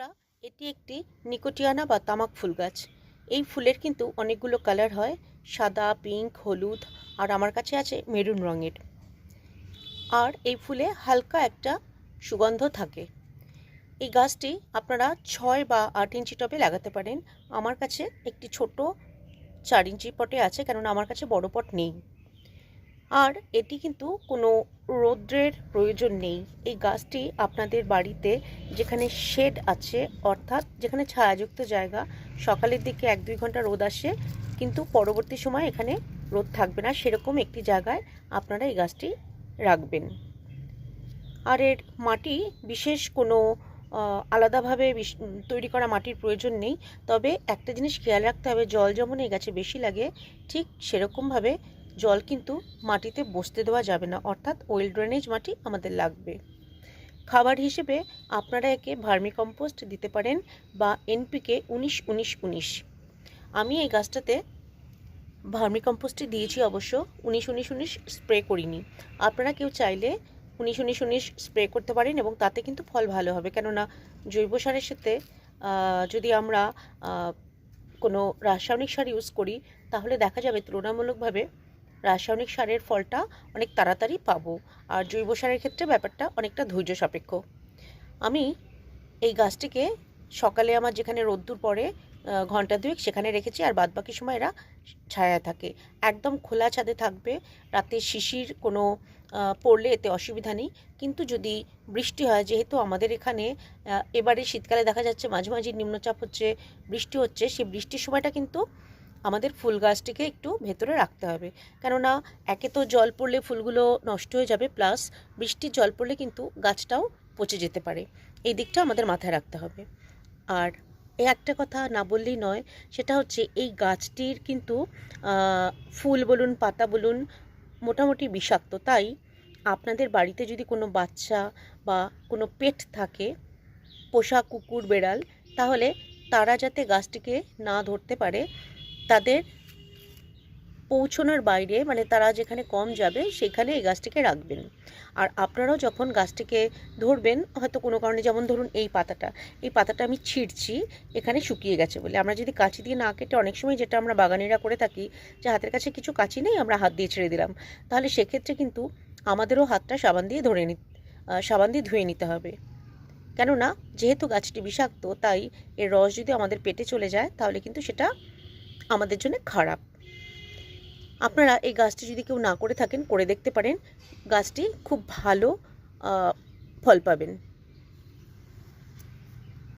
বন্ধুরা, এটি একটি নিকোটিয়ানা বা তামাক ফুল গাছ। এই ফুলের কিন্তু অনেকগুলো কালার হয়, সাদা, পিঙ্ক, হলুদ, আর আমার কাছে আছে মেরুন রঙের। আর এই ফুলে হালকা একটা সুগন্ধ থাকে। এই গাছটি আপনারা ছয় বা আট ইঞ্চি টবে লাগাতে পারেন। আমার কাছে একটি ছোট চার ইঞ্চি পটে আছে, কেননা আমার কাছে বড় পট নেই। আর এটি কিন্তু কোনো রৌদ্রের প্রয়োজন নেই। এই গাছটি আপনাদের বাড়িতে যেখানে শেড আছে, অর্থাৎ যেখানে ছায়াযুক্ত জায়গা, সকালের দিকে এক দুই ঘণ্টা রোদ আসে, কিন্তু পরবর্তী সময় এখানে রোদ থাকবে না। সেরকম একটি জায়গায় আপনারা এই গাছটি রাখবেন। আর এর মাটি বিশেষ কোনো আলাদাভাবে তৈরি করা মাটির প্রয়োজন নেই। তবে একটা জিনিস খেয়াল রাখতে হবে, জল যেমন এই গাছে বেশি লাগে, ঠিক সেরকমভাবে জল কিন্তু মাটিতে বসতে দেওয়া যাবে না, অর্থাৎ ওয়েল ড্রেনেজ মাটি আমাদের লাগবে। খাবার হিসেবে আপনারা একে ভার্মি কম্পোস্ট দিতে পারেন বা এনপিকে উনিশ উনিশ উনিশ। আমি এই গাছটাতে ভার্মি কম্পোস্টই দিয়েছি অবশ্য, উনিশ উনিশ উনিশ স্প্রে করিনি। আপনারা কেউ চাইলে উনিশ উনিশ উনিশ স্প্রে করতে পারেন এবং তাতে কিন্তু ফল ভালো হবে। কেননা জৈব সারের সাথে যদি আমরা কোনো রাসায়নিক সার ইউজ করি, তাহলে দেখা যাবে তুলনামূলকভাবে রাসায়নিক সারের ফলটা অনেক তাড়াতাড়ি পাবো। আর জৈব সারের ক্ষেত্রে ব্যাপারটা অনেকটা ধৈর্য সাপেক্ষ। আমি এই গাছটিকে সকালে আমার যেখানে রোদ্দুর পরে ঘণ্টা দুয়েক সেখানে রেখেছি আর বাদ বাকি সময় এরা ছায়া থাকে। একদম খোলা ছাদে থাকবে। রাতে শিশির কোনো পড়লে এতে অসুবিধা নেই। কিন্তু যদি বৃষ্টি হয়, যেহেতু আমাদের এখানে এবারে শীতকালে দেখা যাচ্ছে মাঝে মাঝে নিম্নচাপ হচ্ছে, বৃষ্টি হচ্ছে, সেই বৃষ্টির সময়টা কিন্তু আমাদের ফুল গাছটিকে একটু ভেতরে রাখতে হবে। কেননা একে তো জল পড়লে ফুলগুলো নষ্ট হয়ে যাবে, প্লাস বৃষ্টির জল পড়লে কিন্তু গাছটাও পচে যেতে পারে। এই দিকটা আমাদের মাথায় রাখতে হবে। আর এই একটা কথা না বললেই নয়, সেটা হচ্ছে এই গাছটির কিন্তু ফুল বলুন, পাতা বলুন, মোটামুটি বিষাক্ত। তাই আপনাদের বাড়িতে যদি কোনো বাচ্চা বা কোনো পেট থাকে, পোষা কুকুর, বেড়াল, তাহলে তারা যাতে গাছটিকে না ধরতে পারে তাদের পৌঁছানোর বাইরে মানে তারা যেখানে কম যাবে, সেখানে এই গাছটিকে রাখবেন। আর আপনারাও যখন গাছটিকে ধরবেন, হয়তো কোনো কারণে, যেমন ধরুন এই পাতাটা এই পাতাটা আমি ছিঁড়ছি, এখানে শুকিয়ে গেছে বলে। আমরা যদি কাঁচি দিয়ে না কেটে, অনেক সময় যেটা আমরা বাগানিরা করে থাকি, যে হাতের কাছে কিছু কাঁচি নেই, আমরা হাত দিয়ে ছেড়ে দিলাম। তাহলে সেক্ষেত্রে কিন্তু আমাদেরও হাতটা সাবান দিয়ে ধরে নি সাবান দিয়ে ধুয়ে নিতে হবে। কেননা, যেহেতু গাছটি বিষাক্ত, তাই এর রস যদি আমাদের পেটে চলে যায়, তাহলে কিন্তু সেটা আমাদের জন্য খারাপ। আপনারা এই গাছটি যদি কেউ না করে থাকেন, করে দেখতে পারেন। গাছটি খুব ভালো ফল পাবেন।